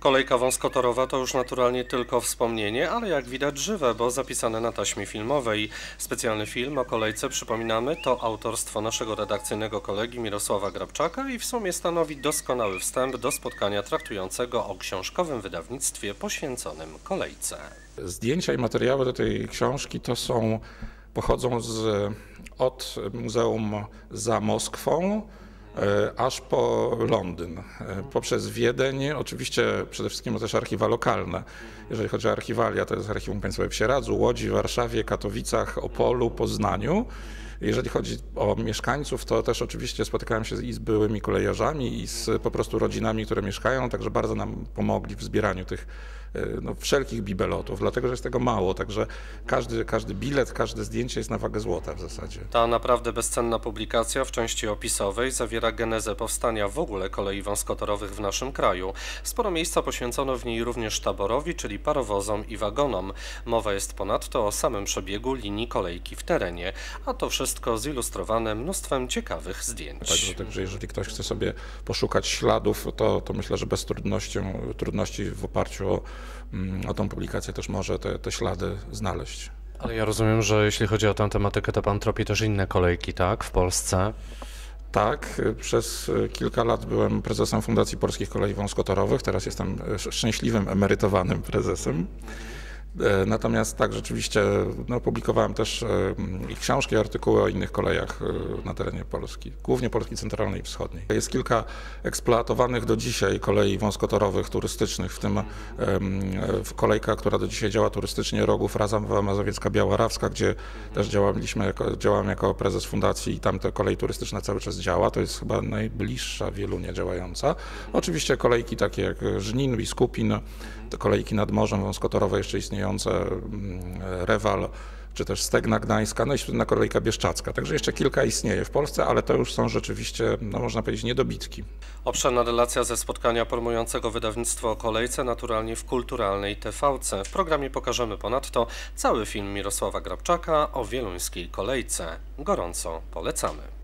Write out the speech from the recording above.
Kolejka wąskotorowa to już naturalnie tylko wspomnienie, ale jak widać żywe, bo zapisane na taśmie filmowej. Specjalny film o kolejce, przypominamy, to autorstwo naszego redakcyjnego kolegi Mirosława Grabczaka i w sumie stanowi doskonały wstęp do spotkania traktującego o książkowym wydawnictwie poświęconym kolejce. Zdjęcia i materiały do tej książki to są, pochodzą z, od Muzeum za Moskwą, aż po Londyn, e, poprzez Wiedeń, oczywiście przede wszystkim też archiwa lokalne. Jeżeli chodzi o archiwalia, to jest Archiwum Państwowe w Sieradzu, Łodzi, Warszawie, Katowicach, Opolu, Poznaniu. Jeżeli chodzi o mieszkańców, to też oczywiście spotykałem się i z byłymi kolejarzami, i z po prostu rodzinami, które mieszkają, także bardzo nam pomogli w zbieraniu tych e, no, wszelkich bibelotów, dlatego że jest tego mało, także każdy, każdy bilet, każde zdjęcie jest na wagę złota w zasadzie. Ta naprawdę bezcenna publikacja w części opisowej zawiera genezę powstania w ogóle kolei wąskotorowych w naszym kraju. Sporo miejsca poświęcono w niej również taborowi, czyli parowozom i wagonom. Mowa jest ponadto o samym przebiegu linii kolejki w terenie, a to wszystko wszystko zilustrowane mnóstwem ciekawych zdjęć. Także, także jeżeli ktoś chce sobie poszukać śladów, to, to myślę, że bez trudności, trudności w oparciu o, mm, o tą publikację też może te, te ślady znaleźć. Ale ja rozumiem, że jeśli chodzi o tę tematykę, to pan tropi też inne kolejki, tak, w Polsce? Tak, przez kilka lat byłem prezesem Fundacji Polskich Kolei Wąskotorowych, teraz jestem szczęśliwym emerytowanym prezesem. E, natomiast tak, rzeczywiście no, publikowałem też e, i książki, i artykuły o innych kolejach e, na terenie Polski, głównie Polski Centralnej i Wschodniej. Jest kilka eksploatowanych do dzisiaj kolei wąskotorowych, turystycznych, w tym kolejka, która do dzisiaj działa turystycznie, Rogów, Raza Mazowiecka, Białarawska, gdzie też działaliśmy jako, działałem jako prezes fundacji i tam ta kolej turystyczna cały czas działa. To jest chyba najbliższa wielu działająca. Oczywiście kolejki takie jak Żnin, Biskupin, te kolejki nad morzem wąskotorowe jeszcze istniejące, mm, Rewal, czy też Stegna Gdańska, no i słynna kolejka Bieszczacka. Także jeszcze kilka istnieje w Polsce, ale to już są rzeczywiście, no można powiedzieć, niedobitki. Obszerna relacja ze spotkania promującego wydawnictwo o kolejce naturalnie w kulturalnej TVC. W programie pokażemy ponadto cały film Mirosława Grabczaka o wieluńskiej kolejce. Gorąco polecamy.